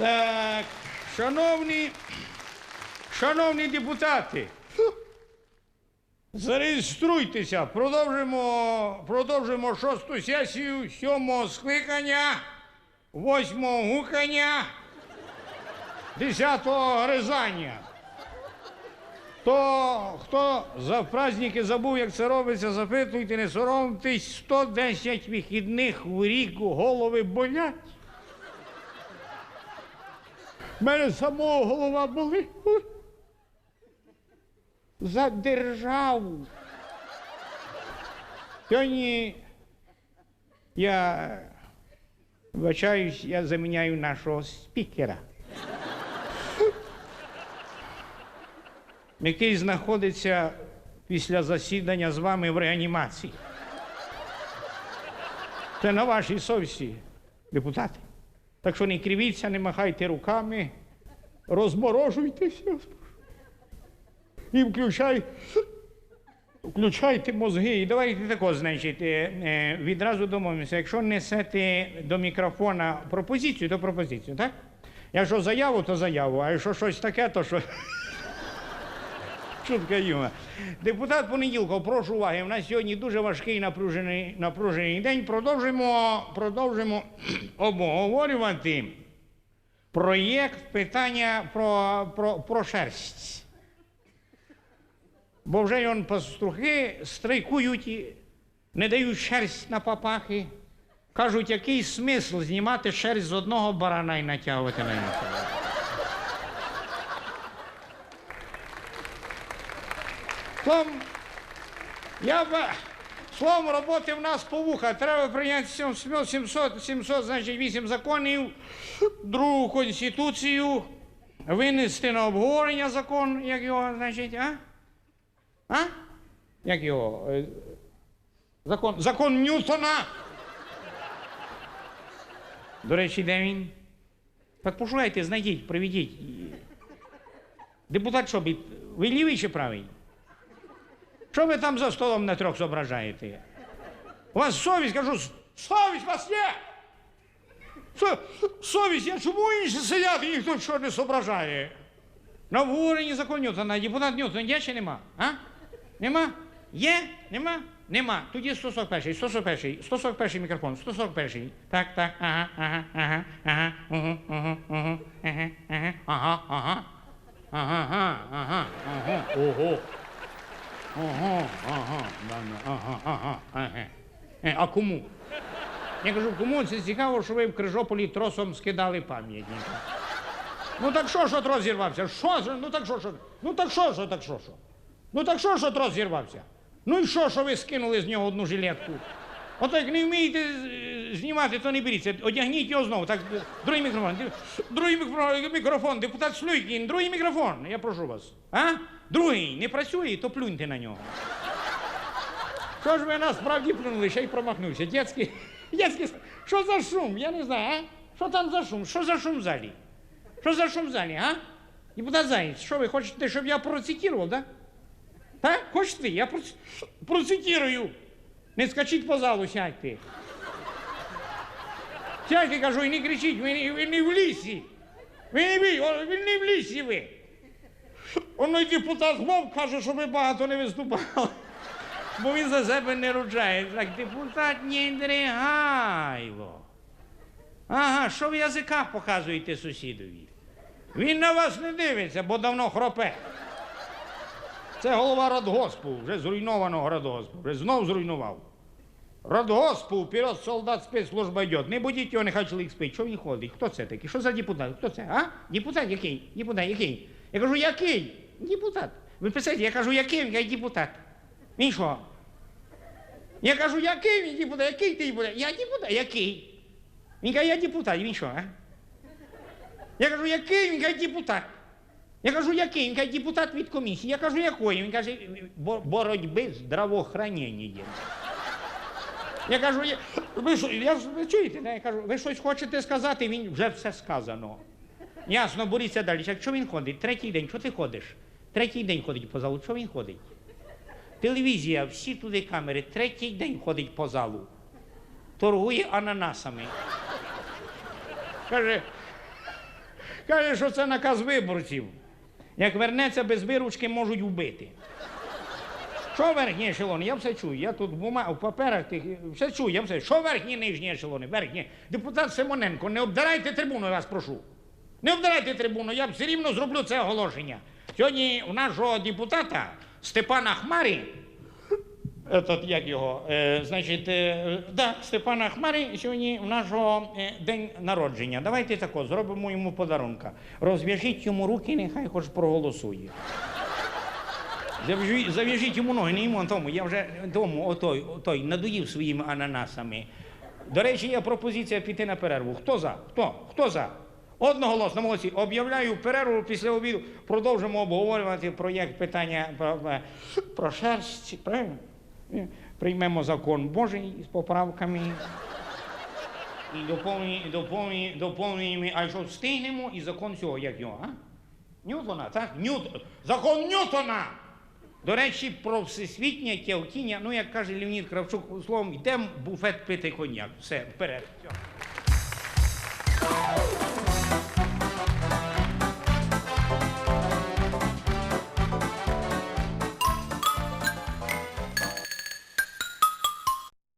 Так, шановні, шановні депутати, зареєструйтеся, продовжимо, продовжимо шосту сесію сьомого скликання, восьмого гукання, десятого гризання. То хто за праздники забув, як це робиться, запитуйте, не соромтесь, 110 вихідних в рік голови болять. У мене самого голова болить. За державу. Сьогодні я вибачаюсь, я заміняю нашого спікера. який знаходиться після засідання з вами в реанімації. Це на вашій совісті, депутати. Так що не кривіться, не махайте руками, розморожуйтеся. І включай, включайте мозги. І давайте тако, значить, е, е, відразу домовимося. Якщо несете до мікрофона пропозицію, то пропозицію, так? Якщо заяву, то заяву, а якщо щось таке, то що. Шутка юма. Депутат понеділка, прошу уваги. У нас сьогодні дуже важкий напружений, напружений день. Продовжимо, продовжимо обговорювати проєкт питання про, про, про шерсть. Бо вже он пастухи страйкують, не дають шерсть на папахи. Кажуть, який смисл знімати шерсть з одного барана і натягувати на іншого. Словом, я б... Словом, роботи в нас по вуха. Треба прийняти 700, 700, 700, значить, 8 законів, другу конституцію, винести на обговорення закон, як його, значить, а? А? Як його? е, Закон, закон Ньютона. До речі, де він? Так пошукайте, знайдіть, приведіть. Депутат що, ви лівий чи правий? Що ви там за столом на трьох зображаєте? У вас совість, кажу, совість вас є. Со- совість є, чому інші сидять і ніхто що не зображає? На обговоренні закон Ньютона, депутат Ньютон є чи нема? А? Нема? Є? Нема? Нема. Тоді 141, 141, 141 мікрофон, 141. Так, так, ага, ага, ага, ага, угу, угу, угу, ага, ага, ага, ага, ага, ага, ага, ага, ого. Ага, ага, ладно, ага, ага, ага. Е, а кому? Я кажу, кому це цікаво, що ви в Крижополі тросом скидали пам'ятник. Ну так що, що трос зірвався? Що? Ну так що, що? Ну так що, що, так що, що? Ну так що, що трос зірвався? Ну і що, що ви скинули з нього одну жилетку? Ото як не вмієте знімати, то не беріться. Одягніть його знову. Так, другий мікрофон. Другий мікро- мікрофон, депутат Шлюйкін, другий мікрофон, я прошу вас. А? Другий не працює, то плюньте на нього. Що ж ви насправді плюнули, ще й промахнувся. Дєцький, дєцький, що за шум? Я не знаю, а? Що там за шум? Що за шум в залі? Що за шум в залі, а? Депутат Заєць, що ви хочете, щоб я процитував, да? Так? Хочете? Я проц... процитирую. Не скачіть по залу, сядьте. Сядьте, кажу, і не кричіть, ви не, ви не в лісі. Ви не, ви, о, не в лісі ви. Воно й депутат Вовк каже, що ви багато не виступали. Бо він за себе не ручає. Так, депутат Нєндригайло. Ага, що ви язика показуєте сусідові? Він на вас не дивиться, бо давно хропе. Це голова радгоспу, вже зруйнованого радгоспу, вже знов зруйнував. Радгоспу, вперед солдат спецслужба йде. Не будіть його, нехай чоловік спить. Що він ходить? Хто це такий? Що за депутат? Хто це? А? Депутат який? Депутат який? Я кажу, який? Депутат. Ви писаєте, я кажу, який? Він каже, депутат. Він що? Я кажу, який він депутат? Який ти депутат? Я депутат. Який? Він каже, я депутат. Він що, а? Я кажу, який? Він каже, депутат. Я кажу, який? Він каже, депутат від комісії. Я кажу, якої? Він каже, «Бо- боротьби з здравоохраненням. Я кажу, я, ви, що, я, ви чуєте? Я кажу, ви щось хочете сказати, він вже все сказано. Ясно, боріться далі. Якщо він ходить, третій день, що ти ходиш? Третій день ходить по залу, що він ходить? Телевізія, всі туди камери, третій день ходить по залу. Торгує ананасами. Каже, Каже, що це наказ виборців. Як вернеться без виручки, можуть вбити. Що верхні ешелони? Я все чую. Я тут в, в паперах тих все чую, я все. Що верхні нижні ешелони? Верхні. Депутат Симоненко, не обдирайте трибуну, я вас прошу. Не обдирайте трибуну, я все рівно зроблю це оголошення. Сьогодні у нашого депутата Степана Хмарі, Этот, як його, е, значить, е, да, Степана Хмарі сьогодні у нашого е, день народження. Давайте тако, зробимо йому подарунка. Розв'яжіть йому руки, нехай хоч проголосує. Зав'яжіть, йому ноги, не йому а тому. Я вже тому, отой, отой, надоїв своїми ананасами. До речі, є пропозиція піти на перерву. Хто за? Хто? Хто за? Одноголосно, молодці. Об'являю перерву після обіду. Продовжимо обговорювати проєкт питання про, про- про шерсть. Правильно? Е, Приймемо закон Божий з поправками. І доповнюємо, доповнюємо, доповнюємо, а що встигнемо, і закон цього, як його, а? Ньютона, так? Ньют... Закон Ньютона! До речі, про всесвітнє тявкіння, ну як каже Леонід Кравчук, словом, йдемо буфет пити коньяк. Все, вперед.